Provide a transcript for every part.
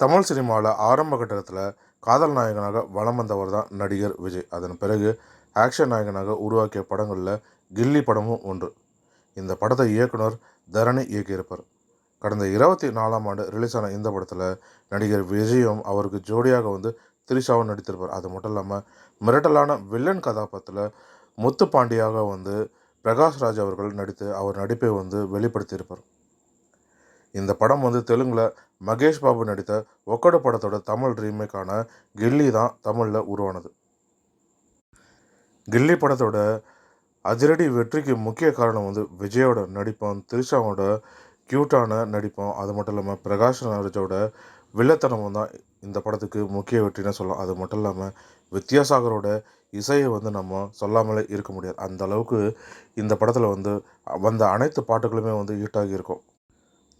தமிழ் சினிமாவில் ஆரம்ப கட்டத்தில் காதல் நாயகனாக வலம் வந்தவர் தான் நடிகர் விஜய். அதன் பிறகு ஆக்ஷன் நாயகனாக உருவாக்கிய படங்களில் கில்லி படமும் ஒன்று. இந்த படத்தை இயக்குனர் தரணி இயக்கியிருப்பார். கடந்த இருபத்தி நாலாம் ஆண்டு ரிலீஸ் ஆன இந்த படத்தில் நடிகர் விஜயும் அவருக்கு ஜோடியாக வந்து திரிஷாவும் நடித்திருப்பார். அது மட்டும் இல்லாமல் மிரட்டலான வில்லன் கதாபாத்திரத்தில் முத்து பாண்டியாக வந்து பிரகாஷ்ராஜ் அவர்கள் நடித்து அவர் நடிப்பை வந்து வெளிப்படுத்தியிருப்பார். இந்த படம் வந்து தெலுங்கில் மகேஷ் பாபு நடித்த ஒக்கடு படத்தோட தமிழ் ரீமேக்கான கில்லி தான் தமிழில் உருவானது. கில்லி படத்தோட அதிரடி வெற்றிக்கு முக்கிய காரணம் வந்து விஜயோட நடிப்பும் திரிஷாவோட க்யூட்டான நடிப்பும் அது மட்டும் இல்லாமல் பிரகாஷ் ராஜோட வில்லத்தனமும் தான் இந்த படத்துக்கு முக்கிய வெற்றின்னு சொல்லலாம். அது மட்டும் இல்லாமல் வித்யாசாகரோட இசையை வந்து நம்ம சொல்லாமலே இருக்க முடியாது. அந்த அளவுக்கு இந்த படத்தில் வந்து வந்த அனைத்து பாட்டுகளுமே வந்து ஹிட்டாகி இருக்கும்.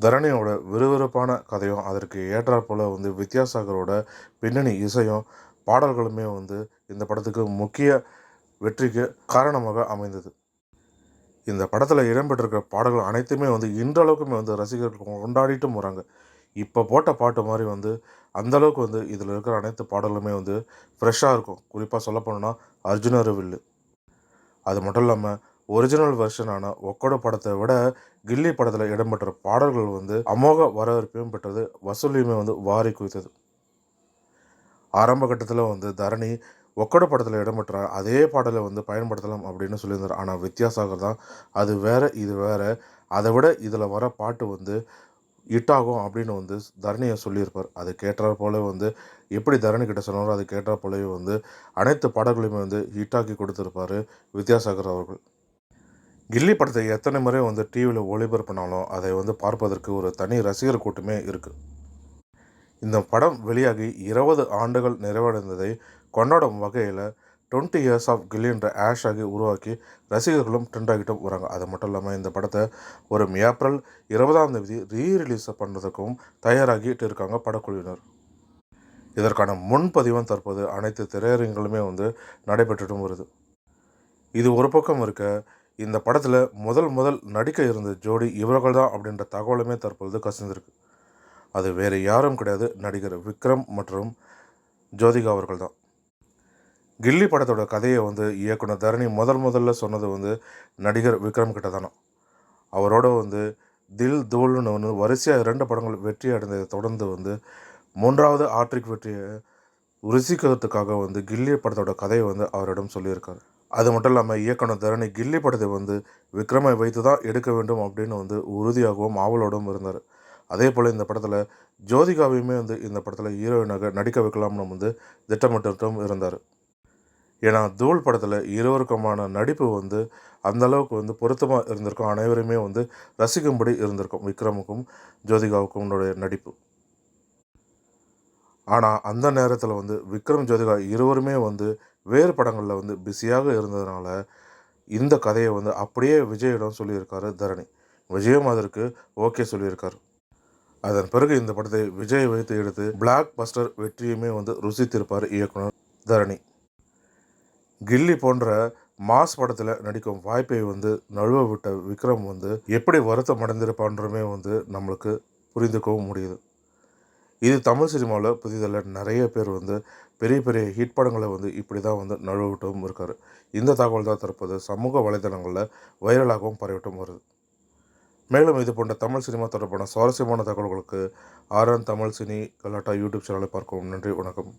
தரணியோட விறுவிறுப்பான கதையும் அதற்கு ஏற்றாற்போல் வந்து வித்யாசாகரோட பின்னணி இசையும் பாடல்களுமே வந்து இந்த படத்துக்கு முக்கிய வெற்றிக்கு காரணமாக அமைந்தது. இந்த படத்தில் இடம்பெற்றிருக்கிற பாடல்கள் அனைத்துமே வந்து இன்றளவுக்குமே வந்து ரசிகர்கள் கொண்டாடிட்டும் வராங்க. இப்போ போட்ட பாட்டு மாதிரி வந்து அந்தளவுக்கு வந்து இதில் இருக்கிற அனைத்து பாடலுமே வந்து ஃப்ரெஷ்ஷாக இருக்கும். குறிப்பாக சொல்ல போனோன்னா அர்ஜுன வில்லு அது மட்டும் இல்லாமல் ஒரிஜினல் வெர்ஷனான ஒக்கோட படத்தை விட கில்லி படத்தில் இடம்பெற்ற பாடல்கள் வந்து அமோக வரவேற்பையும் பெற்றது வசூலையுமே வந்து வாரி குவித்தது. ஆரம்ப கட்டத்தில் வந்து தரணி ஒக்கட படத்தில் இடம்பெற்ற அதே பாடலை வந்து பயன்படுத்தலாம் அப்படின்னு சொல்லியிருந்தார். ஆனால் வித்யாசாகர் தான். அது வேற இது வேற. அதை விட இதில் வர பாட்டு வந்து ஹிட்டாகும் அப்படின்னு வந்து தரணியை சொல்லியிருப்பார். அது கேட்டார் போல வந்து எப்படி தரணி கிட்ட சொன்னாரோ அது கேட்டார் போலவே வந்து அனைத்து பாடல்களையுமே வந்து ஹிட்டாக்கி கொடுத்துருப்பாரு வித்யாசாகர் அவர்கள். கில்லி படத்தை எத்தனை முறை வந்து டிவியில் ஒளிபரப்பினாலும் அதை வந்து பார்ப்பதற்கு ஒரு தனி ரசிகர் கூட்டமே இருக்குது இந்த படம் வெளியாகி இருபது ஆண்டுகள் நிறைவடைந்ததை கொண்டாடும் வகையில் டுவெண்ட்டி இயர்ஸ் ஆஃப் கில்லின்ற ஆஷ் ஆகி உருவாக்கி ரசிகர்களும் ட்ரெண்ட் ஆகிட்டும் வராங்க. அது மட்டும் இல்லாமல் இந்த படத்தை ஒரு ஏப்ரல் இருபதாம் தேதி ரீ ரிலீஸ் பண்ணுறதுக்கும் தயாராகிட்டு இருக்காங்க படக்குழுவினர். இதற்கான முன்பதிவும் தற்போது அனைத்து திரையரங்குகளுமே வந்து நடைபெற்றுட்டும் வருது. இது ஒரு பக்கம் இருக்க இந்த படத்தில் முதல் முதல் நடிக்க இருந்த ஜோடி இவர்கள் தான் அப்படின்ற தகவலுமே தற்பொழுது கசிந்திருக்கு. அது வேறு யாரும் கிடையாது நடிகர் விக்ரம் மற்றும் ஜோதிகா அவர்கள் தான் கில்லி படத்தோட கதையை வந்து இயக்குனர் தரணி முதல் முதல்ல சொன்னது வந்து நடிகர் விக்ரம் கிட்ட தானே அவரோட வந்து தில் தூள்னு ஒன்று வரிசையாக இரண்டு படங்கள் வெற்றி அடைந்ததை தொடர்ந்து வந்து மூன்றாவது ஆட்ரிக் வெற்றியை ருசிக்கிறதுக்காக வந்து கில்லி படத்தோட கதையை வந்து அவரிடம் சொல்லியிருக்காரு. அது மட்டும் இல்லாமல் இயக்குனர் தரணி கில்லி படத்தை வந்து விக்ரமை வைத்து தான் எடுக்க வேண்டும் அப்படின்னு வந்து உறுதியாகவும் ஆவலோடும் இருந்தார். அதே போல் இந்த படத்தில் ஜோதிகாவையுமே வந்து இந்த படத்தில் ஹீரோயினாக நடிக்க வைக்கலாம்னு வந்து திட்டமிட்டும் இருந்தார். ஏன்னா தூள் படத்தில் இருவருக்குமான நடிப்பு வந்து அந்த அளவுக்கு வந்து பொருத்தமாக இருந்திருக்கும். அனைவருமே வந்து ரசிக்கும்படி இருந்திருக்கும் விக்ரமுக்கும் ஜோதிகாவுக்கும் உன்னுடைய நடிப்பு. ஆனால் அந்த நேரத்தில் வந்து விக்ரம் ஜோதிகா இருவருமே வந்து வேறு படங்களில் வந்து பிஸியாக இருந்ததுனால இந்த கதையை வந்து அப்படியே விஜயிடம் சொல்லியிருக்காரு தரணி. விஜயம் அதற்கு ஓகே சொல்லியிருக்காரு. அதன் பிறகு இந்த படத்தை விஜய் வைத்து எடுத்து பிளாக் பஸ்டர் வெற்றியுமே வந்து ருசித்திருப்பார் இயக்குனர் தரணி. கில்லி போன்ற மாஸ் படத்தில் நடிக்கும் வாய்ப்பை வந்து நழுவ விட்ட விக்ரம் வந்து எப்படி வருத்தம் அடைந்திருப்பான்றமே வந்து நம்மளுக்கு புரிந்துக்கவும் முடியுது. இது தமிழ் சினிமாவில் புதிதில் நிறைய பேர் வந்து பெரிய பெரிய ஹிட் படங்களை வந்து இப்படி தான் வந்து நழுவிட்டும் இருக்கார். இந்த தகவல் தான் தற்போது சமூக வலைதளங்களில் வைரலாகவும் பரவிட்டும் வருது. மேலும் இது போன்ற தமிழ் சினிமா தொடர்பான சுவாரஸ்யமான தகவல்களுக்கு RN Tamil cine Galatta YouTube சேனலை பார்க்கவும். நன்றி வணக்கம்.